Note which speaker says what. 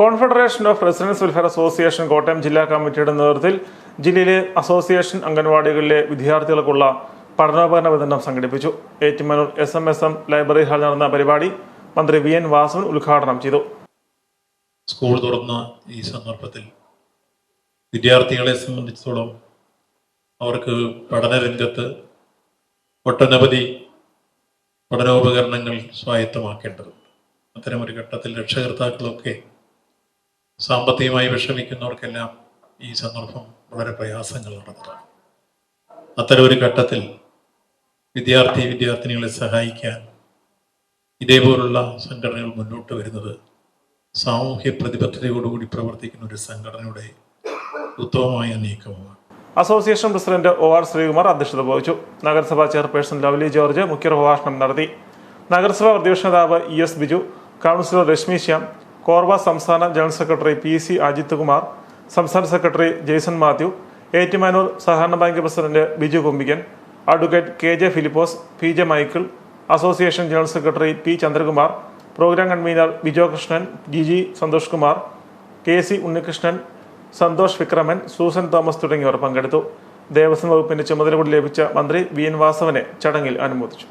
Speaker 1: Confederation of residents welfare association Kottayam ജില്ലാ കമ്മിറ്റിയുടെ നേതൃത്വത്തിൽ ജില്ലയിലെ അസോസിയേഷൻ അംഗൻവാടികളിലെ വിദ്യാർത്ഥികൾക്കുള്ള പഠനോപകരണ വിതരണം സംഘടിപ്പിച്ചു. Ettumanoor S M S M library ഹാളിൽ നടന്ന പരിപാടി മന്ത്രി വി എൻ വാസവൻ ഉദ്ഘാടനം ചെയ്തു.
Speaker 2: സ്കൂൾ തുറന്ന ഈ സന്ദർഭത്തിൽ വിദ്യാർത്ഥികളെ സംബന്ധിച്ചിടത്തോളം അവർക്ക് പഠനരംഗത്ത് ഒട്ടനവധി പഠനോപകരണങ്ങൾ സ്വായത്തമാക്കേണ്ടതുണ്ട്. അത്തരമൊരു ഘട്ടത്തിൽ രക്ഷകർത്താക്കളൊക്കെ സാമ്പത്തികമായി വിഷമിക്കുന്നവർക്കെല്ലാം ഈ സന്ദർഭം വളരെ പ്രയാസങ്ങൾ നടന്നതാണ് ഒരു ഘട്ടത്തിൽ വിദ്യാർത്ഥി വിദ്യാർത്ഥിനികളെ സഹായിക്കാൻ ഇതേപോലുള്ള സംഘടനകൾ മുന്നോട്ട് വരുന്നത് സാമൂഹ്യ പ്രതിബദ്ധതയോടുകൂടി പ്രവർത്തിക്കുന്ന ഒരു സംഘടനയുടെ ഉത്തമമായ നീക്കമാണ്.
Speaker 1: Association president O R Sreekumar അധ്യക്ഷത വഹിച്ചു. നഗരസഭാ ചെയർപേഴ്സൺ ലവ്ലി ജോർജ് മുഖ്യപ്രഭാഷണം നടത്തി. നഗരസഭാ പ്രതിപക്ഷ നേതാവ് E S Biju councillor Reshmi Shyam Korwa സംസ്ഥാന general secretary P C Ajith Kumar സംസ്ഥാന സെക്രട്ടറി ജെയ്സൺ മാത്യു ഏറ്റുമാനൂർ സഹകരണ bank president Biju Kumbikkan advocate K J Philipose P J Michael association general secretary P Chandrakumar programme convener Bijo Krishnan G G Santhosh Kumar K C Unnikrishnan Santhosh Vikraman Susan Thomas തുടങ്ങിയവർ പങ്കെടുത്തു. ദേവസ്വം വകുപ്പിന്റെ ചുമതല കൂടി ലഭിച്ച മന്ത്രി V N വാസവനെ ചടങ്ങിൽ അനുമോദിച്ചു.